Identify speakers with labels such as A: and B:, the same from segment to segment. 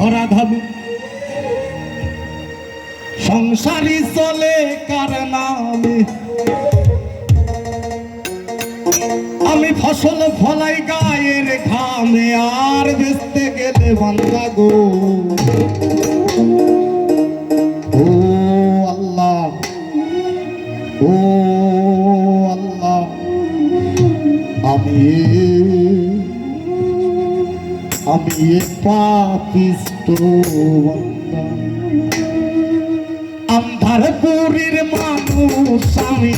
A: ধরা ধাবি সংসারী চলে কার নামে? আমি ফসল ফলাই গায়ের ঘামে, আর বেচতে গেলে বান্দা গো। ও আল্লাহ ও আল্লাহ, আমি আমি পাপিষ্ট আন্ধার পুরীর মানুষ আমি।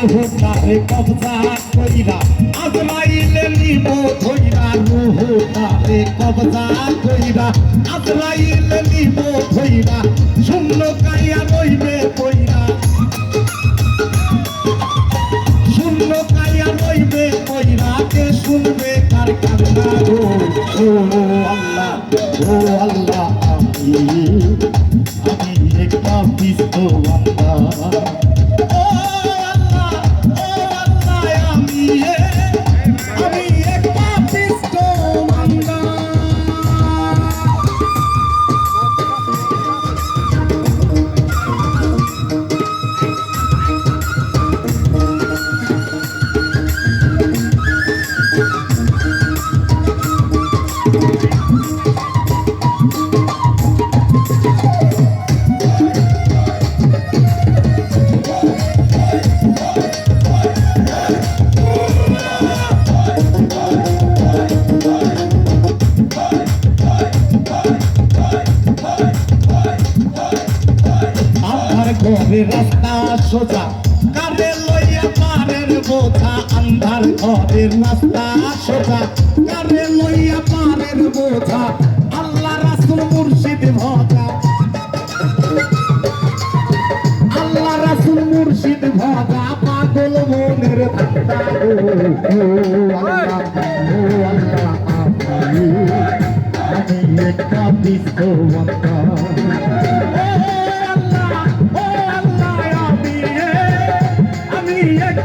A: রুহুটারে কবজা কইরা আজরাইলে নিব ধইরা রুহুটারে কবজা কইরা আজরাইলে নিব ধইরা, শূন্য কাইয়া রইবে কইরা। শূন্য কাইয়া রইবে কইরা, কে শুনবে কার কান্না ও আল্লাহ ও আল্লাহ, আমি আমার ঘরে রাস্তা সোজা কারে লইয়া পারের বোঝা আন্ধার ঘরের রাস্তা সোজা কারে লইয়া পারের বোঝা, আল্লাহ রাসুল মুর্শিদ ভজা। আল্লাহ রাসুল মুর্শিদ ভজা, পাগল মনের ধান্দা ও আল্লাহ ও আল্লাহ আমি একটা বিশ্ববন্তা আমি এক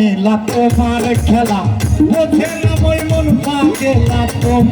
A: নীলা তোমার খেলা। বোঝে না মই মন পাগেলা তোমার